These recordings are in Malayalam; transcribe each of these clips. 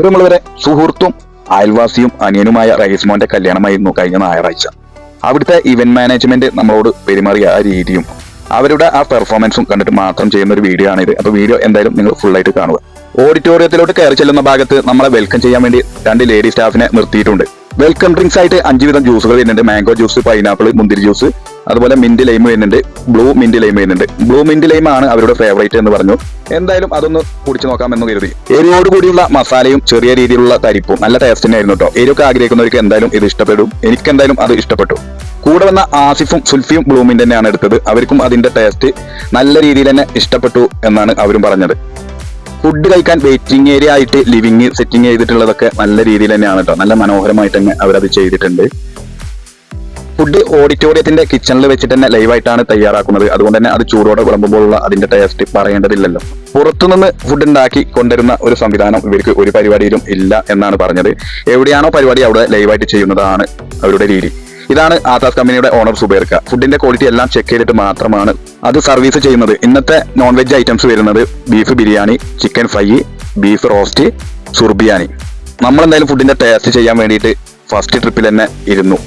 പ്രിയമുള്ളവരെ സുഹൃത്തും അയൽവാസിയും അനിയനുമായ റഹീസ്മോന്റെ കല്യാണമായിരുന്നു കഴിഞ്ഞ ഞായറാഴ്ച. അവിടുത്തെ ഇവന്റ് മാനേജ്മെന്റ് നമ്മളോട് പെരുമാറിയ ആ രീതിയും അവരുടെ ആ പെർഫോമൻസും കണ്ടിട്ട് മാത്രം ചെയ്യുന്ന ഒരു വീഡിയോ ആണിത് ഇത്. അപ്പൊ വീഡിയോ എന്തായാലും നിങ്ങൾ ഫുൾ ആയിട്ട് കാണുക. ഓഡിറ്റോറിയത്തിലോട്ട് കയറി ചെല്ലുന്ന ഭാഗത്ത് നമ്മളെ വെൽക്കം ചെയ്യാൻ വേണ്ടി രണ്ട് ലേഡി സ്റ്റാഫിനെ നിർത്തിയിട്ടുണ്ട്. വെൽക്കം ഡ്രിങ്ക്സ് ആയിട്ട് അഞ്ച് വിധം ജ്യൂസുകൾ വരുന്നുണ്ട്. മാംഗോ ജ്യൂസ് പൈനാപ്പിൾ മുന്തിരി ജ്യൂസ് അതുപോലെ മിന്റ് ലൈം വരുന്നുണ്ട്. ബ്ലൂ മിന്റ് ലൈം വരുന്നുണ്ട്. ബ്ലൂ മിന്റ് ലൈം ആണ് അവരുടെ ഫേവറേറ്റ് എന്ന് പറഞ്ഞു. എന്തായാലും അതൊന്ന് കുടിച്ചു നോക്കാമെന്ന് കരുതി. എരിയോട് കൂടിയുള്ള മസാലയും ചെറിയ രീതിയിലുള്ള തരിപ്പും നല്ല ടേസ്റ്റ് തന്നെയായിരുന്നു കേട്ടോ എരിയൊക്കെ ആഗ്രഹിക്കുന്നവർക്ക് എന്തായാലും ഇത് ഇഷ്ടപ്പെടും. എനിക്ക് എന്തായാലും അത് ഇഷ്ടപ്പെട്ടു. കൂടെ വന്ന ആസിഫും സുൽഫിയും ബ്ലൂമിൻ തന്നെയാണ് എടുത്തത്. അവർക്കും അതിന്റെ ടേസ്റ്റ് നല്ല രീതിയിൽ തന്നെ ഇഷ്ടപ്പെട്ടു എന്നാണ് അവരും പറഞ്ഞത്. ഫുഡ് കഴിക്കാൻ വെയിറ്റിംഗ് ഏരിയ ആയിട്ട് ലിവിങ് സെറ്റിംഗ് ചെയ്തിട്ടുള്ളതൊക്കെ നല്ല രീതിയിൽ തന്നെയാണ് കേട്ടോ നല്ല മനോഹരമായിട്ട് തന്നെ അവരത് ചെയ്തിട്ടുണ്ട്. ഫുഡ് ഓഡിറ്റോറിയത്തിന്റെ കിച്ചണിൽ വെച്ചിട്ട് തന്നെ ലൈവായിട്ടാണ് തയ്യാറാക്കുന്നത്. അതുകൊണ്ട് തന്നെ അത് ചൂടോടെ വിളമ്പുമ്പോഴുള്ള അതിന്റെ ടേസ്റ്റ് പറയേണ്ടതില്ലല്ലോ. പുറത്തുനിന്ന് ഫുഡ് ഉണ്ടാക്കി കൊണ്ടുവരുന്ന ഒരു സംവിധാനം ഇവർക്ക് ഒരു പരിപാടിയിലും ഇല്ല എന്നാണ് പറഞ്ഞത്. എവിടെയാണോ പരിപാടി അവിടെ ലൈവായിട്ട് ചെയ്യുന്നതാണ് അവരുടെ രീതി. ഇതാണ് ആതാസ് കമ്പനിയുടെ ഓണർ സുബേർക്ക. ഫുഡിന്റെ ക്വാളിറ്റി എല്ലാം ചെക്ക് ചെയ്തിട്ട് മാത്രമാണ് അത് സർവീസ് ചെയ്യുന്നത്. ഇന്നത്തെ നോൺ വെജ് ഐറ്റംസ് വരുന്നത് beef biryani chicken fry beef roast സുർബിയാനി നമ്മൾ എന്തായാലും ഫുഡിന്റെ ടേസ്റ്റ് ചെയ്യാൻ വേണ്ടിയിട്ട് ഫസ്റ്റ് ട്രിപ്പിൽ തന്നെ ഇരുന്നു.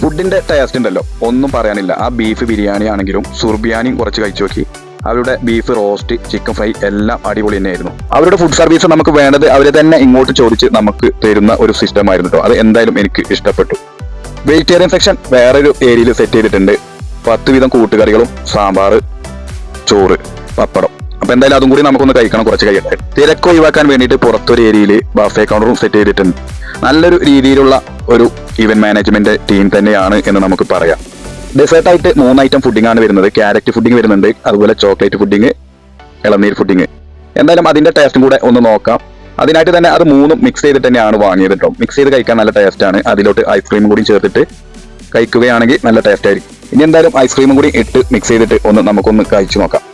ഫുഡിന്റെ ടേസ്റ്റ് ഉണ്ടല്ലോ ഒന്നും പറയാനില്ല. ആ ബീഫ് ബിരിയാണി ആണെങ്കിലും സുർബിയാനിയും കുറച്ച് കഴിച്ചു നോക്കി. അവരുടെ ബീഫ് റോസ്റ്റ് ചിക്കൻ ഫ്രൈ എല്ലാം അടിപൊളി തന്നെയായിരുന്നു. അവരുടെ ഫുഡ് സർവീസ് നമുക്ക് വേണ്ടത് അവരെ തന്നെ ഇങ്ങോട്ട് ചോദിച്ച് നമുക്ക് തരുന്ന ഒരു സിസ്റ്റം ആയിരുന്നു കേട്ടോ അത് എന്തായാലും എനിക്ക് ഇഷ്ടപ്പെട്ടു. വെജിറ്റേറിയൻ സെക്ഷൻ വേറൊരു ഏരിയയിൽ സെറ്റ് ചെയ്തിട്ടുണ്ട്. പത്ത് വീതം കൂട്ടുകറികളും സാമ്പാർ ചോറ് പപ്പടം. അപ്പൊ എന്തായാലും അതും കൂടി നമുക്കൊന്ന് കഴിക്കണം കുറച്ച് കഴിയട്ടെ. തിരക്ക് ഒഴിവാക്കാൻ വേണ്ടിയിട്ട് പുറത്തൊരു ഏരിയയിൽ ബഫേ കൗണ്ടറും സെറ്റ് ചെയ്തിട്ടുണ്ട്. നല്ലൊരു രീതിയിലുള്ള ഒരു ഇവന്റ് മാനേജ്മെന്റ് ടീം തന്നെയാണ് എന്ന് നമുക്ക് പറയാം. ഡെസേർട്ട് ആയിട്ട് മൂന്ന് ഐറ്റം ഫുഡിംഗ് ആണ് വരുന്നത്. ക്യാരറ്റ് ഫുഡിംഗ് വരുന്നുണ്ട്. അതുപോലെ ചോക്ലേറ്റ് ഫുഡിംഗ് ഇളനീർ ഫുഡിംഗ് എന്തായാലും അതിന്റെ ടേസ്റ്റും കൂടെ ഒന്ന് നോക്കാം. അതിനായിട്ട് തന്നെ അത് മൂന്നും മിക്സ് ചെയ്തിട്ട് തന്നെയാണ് വാങ്ങിയത് കേട്ടോ മിക്സ് ചെയ്ത് കഴിക്കാൻ നല്ല ടേസ്റ്റ് ആണ്. അതിലോട്ട് ഐസ്ക്രീം കൂടി ചേർത്തിട്ട് കഴിക്കുകയാണെങ്കിൽ നല്ല ടേസ്റ്റ് ആയിരിക്കും. ഇനി എന്തായാലും ഐസ്ക്രീമും കൂടി ഇട്ട് മിക്സ് ചെയ്തിട്ട് ഒന്ന് നമുക്കൊന്ന് കഴിച്ചു നോക്കാം.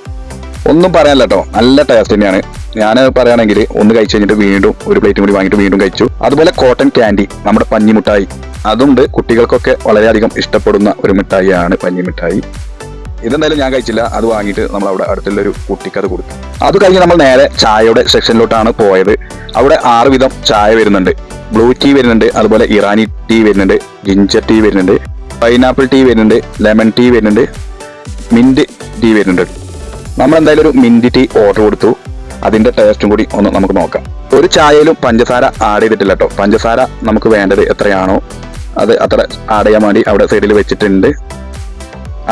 ഒന്നും പറയാനില്ല കേട്ടോ നല്ല ടേസ്റ്റ് തന്നെയാണ്. ഞാൻ പറയുകയാണെങ്കിൽ ഒന്ന് കഴിച്ചു കഴിഞ്ഞിട്ട് വീണ്ടും ഒരു പ്ലേറ്റും കൂടി വാങ്ങിയിട്ട് വീണ്ടും കഴിച്ചു. അതുപോലെ കോട്ടൺ ക്യാൻഡി നമ്മുടെ പഞ്ഞി മിഠായി അതുണ്ട്. കുട്ടികൾക്കൊക്കെ വളരെയധികം ഇഷ്ടപ്പെടുന്ന ഒരു മിഠായിയാണ് പഞ്ഞി മിഠായി ഇതെന്തായാലും ഞാൻ കഴിച്ചില്ല. അത് വാങ്ങിയിട്ട് നമ്മൾ അവിടെ അടുത്തുള്ള ഒരു കുട്ടിക്ക് അത് കൊടുത്തു. അത് കഴിഞ്ഞ് നമ്മൾ നേരെ ചായയുടെ സെക്ഷനിലോട്ടാണ് പോയത്. അവിടെ ആറ് വിധം ചായ വരുന്നുണ്ട്. ബ്ലൂ ടീ വരുന്നുണ്ട് അതുപോലെ ഇറാനി ടീ വരുന്നുണ്ട് ജിഞ്ചർ ടീ വരുന്നുണ്ട് പൈനാപ്പിൾ ടീ വരുന്നുണ്ട് ലെമൺ ടീ വരുന്നുണ്ട് മിന്റ് ടീ വരുന്നുണ്ട്. നമ്മൾ എന്തായാലും ഒരു മിന്റ് ടീ ഓർഡർ കൊടുത്തു. അതിന്റെ ടേസ്റ്റും കൂടി ഒന്ന് നമുക്ക് നോക്കാം. ഒരു ചായയിലും പഞ്ചസാര ആഡ് ചെയ്തിട്ടില്ല കേട്ടോ. പഞ്ചസാര നമുക്ക് വേണ്ടത് എത്രയാണോ അത് അത്ര ആഡ് ചെയ്യാൻ വേണ്ടി അവിടെ സൈഡിൽ വെച്ചിട്ടുണ്ട്.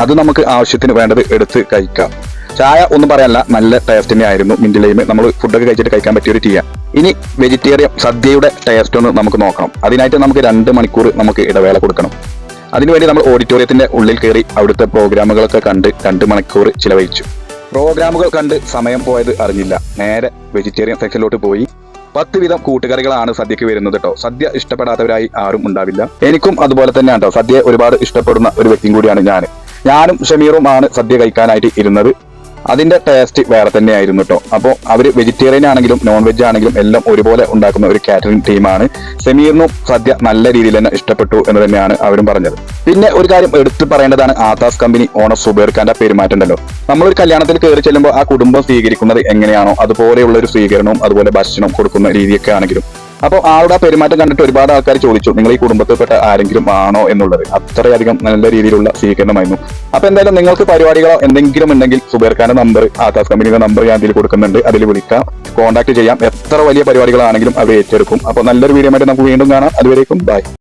അത് നമുക്ക് ആവശ്യത്തിന് വേണ്ടത് എടുത്ത് കഴിക്കാം. ചായ ഒന്നും പറയാനല്ല നല്ല ടേസ്റ്റ് തന്നെ ആയിരുന്നു മിന്റ് ലൈമ് നമ്മൾ ഫുഡൊക്കെ കഴിച്ചിട്ട് കഴിക്കാൻ പറ്റിയൊരു ടീ ഇനി വെജിറ്റേറിയൻ സദ്യയുടെ ടേസ്റ്റ് ഒന്ന് നമുക്ക് നോക്കണം. അതിനായിട്ട് നമുക്ക് രണ്ട് മണിക്കൂർ നമുക്ക് ഇടവേള കൊടുക്കണം. അതിനുവേണ്ടി നമ്മൾ ഓഡിറ്റോറിയത്തിന്റെ ഉള്ളിൽ കയറി അവിടുത്തെ പ്രോഗ്രാമുകളൊക്കെ കണ്ട് രണ്ട് മണിക്കൂർ ചിലവഴിച്ചു. പ്രോഗ്രാമുകൾ കണ്ട് സമയം പോയത് അറിഞ്ഞില്ല. നേരെ വെജിറ്റേറിയൻ സെക്ഷനിലോട്ട് പോയി. പത്ത് വിധം കൂട്ടുകറികളാണ് സദ്യക്ക് വരുന്നത് കേട്ടോ സദ്യ ഇഷ്ടപ്പെടാത്തവരായി ആരും ഉണ്ടാവില്ല. എനിക്കും അതുപോലെ തന്നെയാണ് കേട്ടോ സദ്യ ഒരുപാട് ഇഷ്ടപ്പെടുന്ന ഒരു വ്യക്തിയും കൂടിയാണ് ഞാൻ ഞാനും ഷമീറും ആണ് സദ്യ കഴിക്കാനായിട്ട് ഇരുന്നത്. അതിന്റെ ടേസ്റ്റ് വേറെ തന്നെയായിരുന്നു കേട്ടോ അപ്പോൾ അവർ വെജിറ്റേറിയൻ ആണെങ്കിലും നോൺ വെജ് ആണെങ്കിലും എല്ലാം ഒരുപോലെ ഉണ്ടാക്കുന്ന ഒരു കാറ്ററിംഗ് ടീമാണ് സെമീറിനും സദ്യ നല്ല രീതിയിൽ തന്നെ ഇഷ്ടപ്പെട്ടു എന്ന് തന്നെയാണ് അവരും പറഞ്ഞത്. പിന്നെ ഒരു കാര്യം എടുത്തു പറയേണ്ടതാണ് ആതാസ് കമ്പനി ഓണർ സുബേർ ഖാന്റെ പെരുമാറ്റം ഉണ്ടല്ലോ. നമ്മളൊരു കല്യാണത്തിൽ കയറി ചെല്ലുമ്പോൾ ആ കുടുംബം സ്വീകരിക്കുന്നത് എങ്ങനെയാണോ അതുപോലെയുള്ള ഒരു സ്വീകരണവും അതുപോലെ ഭക്ഷണം കൊടുക്കുന്ന രീതിയൊക്കെ ആണെങ്കിലും. അപ്പോൾ ആളുടെ പെരുമാറ്റം കണ്ടിട്ട് ഒരുപാട് ആൾക്കാർ ചോദിച്ചു നിങ്ങൾ ഈ കുടുംബത്തിൽപ്പെട്ട ആരെങ്കിലും ആണോ എന്നുള്ളത്? അത്രയധികം നല്ല രീതിയിലുള്ള സ്വീകരണമായിരുന്നു. അപ്പൊ എന്തായാലും നിങ്ങൾക്ക് പരിപാടികളോ എന്തെങ്കിലും ഉണ്ടെങ്കിൽ സുബേർഖാന്റെ നമ്പർ ആകാശ് കമ്പനിയുടെ നമ്പർ ഞാൻ ഇതിൽ കൊടുക്കുന്നുണ്ട്. അതിൽ വിളിക്കാം. കോൺടാക്ട് ചെയ്യാം. എത്ര വലിയ പരിപാടികളാണെങ്കിലും അവർ ഏറ്റെടുക്കും. അപ്പോൾ നല്ലൊരു വീഡിയോ ആയിട്ട് നമുക്ക് വീണ്ടും കാണാം. അതുവരേക്കും ബൈ.